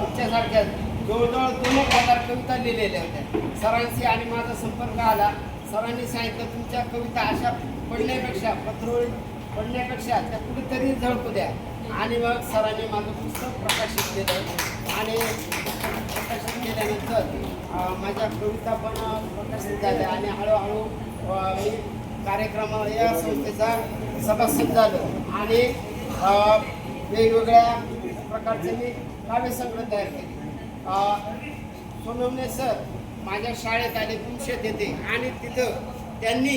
तुमच्यासारख्या जवळजवळ दोन एक हजार कविता लिहिलेल्या होत्या. सरांशी आणि माझा संपर्क आला. सरांनी सांगितलं तुमच्या कविता अशा पडण्यापेक्षा पत्रोळी पडण्यापेक्षा त्या कुठेतरी झळकू द्या. आणि मग सरांनी माझं पुस्तक प्रकाशित केलं. आणि प्रकाशित केल्यानंतर माझ्या कविता पण प्रकाशित झाल्या. आणि हळूहळू मी कार्यक्रम या संस्थेचा सभासद झालो. आणि वेगवेगळ्या प्रकारचे मी काव्यसंग्रह तयार केले. सोनवणे सर माझ्या शाळेत आले पुरुषात येते आणि तिथं त्यांनी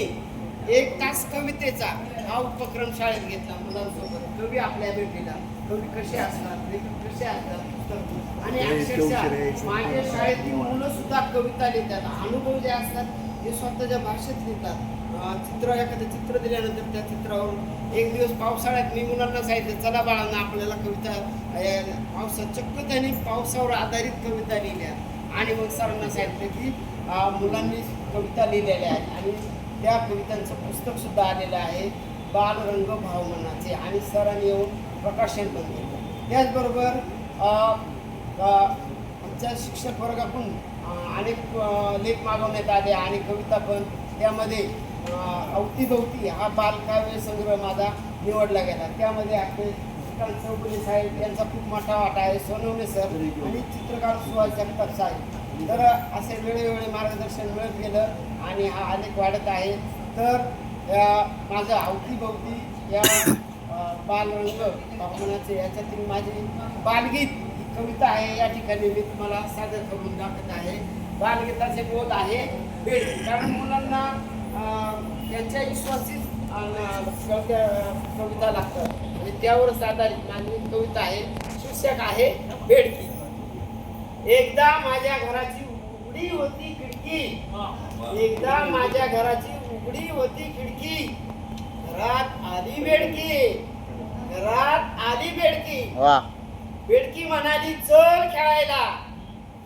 एक तास कवितेचा हा उपक्रम शाळेत घेतला मुलांसोबत. कवी आपल्या भेटीला. कवी कसे असतात? लेखक कसे असतात? आणि अक्षरशः माझ्या शाळेतील मुलं सुद्धा कविता लिहितात. अनुभव जे असतात ते स्वतःच्या भाषेत लिहितात. चित्र एखादं चित्र दिल्यानंतर त्या चित्रावर एक दिवस पावसाळ्यात मी मुलांना सांगितलं चला बाळांना आपल्याला कविता पावसा पावसात चक्क त्यांनी पावसावर आधारित कविता लिहिल्या. आणि मग सरांना सांगितलं की मुलांनी कविता लिहिलेल्या आहेत आणि त्या कवितांचं पुस्तक सुद्धा आलेलं आहे बालरंग भावमनाचे. आणि सरांनी येऊन प्रकाशन पण केलं. त्याचबरोबर आमच्या शिक्षक वर्गाकडून अनेक लेख मागवण्यात आले आणि कविता पण त्यामध्ये अवतीभवती हा बालकाव्य संग्रह माझा निवडला गेला. त्यामध्ये आपले श्रीकांत चौगुले साहेब यांचा खूप मोठा वाटा आहे सोनवणे सर आणि चित्रकार सुहास जगताप साहेब. तर असे वेळोवेळी मार्गदर्शन मिळत गेलं आणि हा आलेख वाढत आहे. तर माझं अवतीभवती या बालरंग भावनाचे याच्यातील माझी बालगीत ही कविता आहे. या ठिकाणी मी तुम्हाला सादर करून दाखवत आहे. बालगीताचे बोल आहे कारण मुलांना त्यांच्या विश्वासीच कविता कविता लागतात. आणि त्यावरच आधारित माझी कविता आहे शीर्षक आहे बेडकी. एकदा माझ्या घराची उघडी होती खिडकी. एकदा माझ्या घराची उघडी होती खिडकी. घरात आली बेडकी. घरात आली बेडकी. बेडकी म्हणाली चल खेळायला.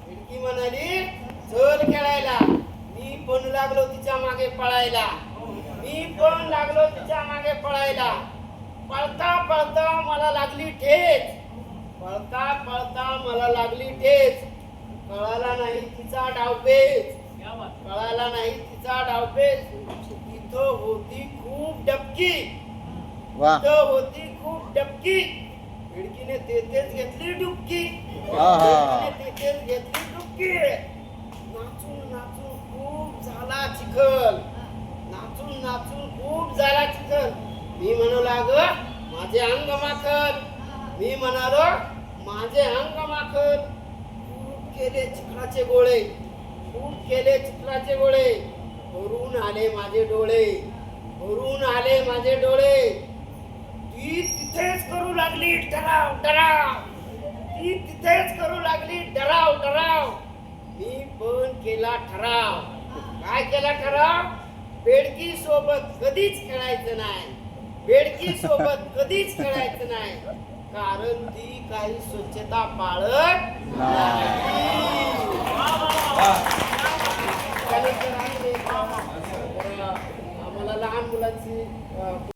बेडकी म्हणाली चल खेळायला मी पण लागलो तिच्यामागे पळायला. मी पण लागलो तिच्यामागे पळायला. पळता पळता मला लागली ठेच. पळता पळता मला लागली ठेच. कळाला नाही तिचा डावपेच कळाला नाही तिचा डावपेच तिथं होती खूप डबकी. तिथं होती खूप डबकी. खिडकीने तेथेच घेतली डुबकी. तेथेच घेतली डुबकी नाचून नाचून खूप झाला चिखल. नाचून नाचून खूप झाला चिखल. मी म्हणू लाग माझे अंग माखल मी म्हणालो माझे अंग माखल खूप केले चिखलाचे गोळे. खूप केले चिखलाचे गोळे. भरून आले माझे डोळे. भरून आले माझे डोळे. ती तिथेच करू लागली डराव डराव. ती तिथेच करू लागली डराव डराव. मी पण केला ठराव. काय केला ठराव? बेडकी सोबत कधीच खेळायचं नाही. बेडकी सोबत कधीच खेळायचं नाही. कारण ती काही स्वच्छता पाळत नाही. आम्हाला लहान मुलांची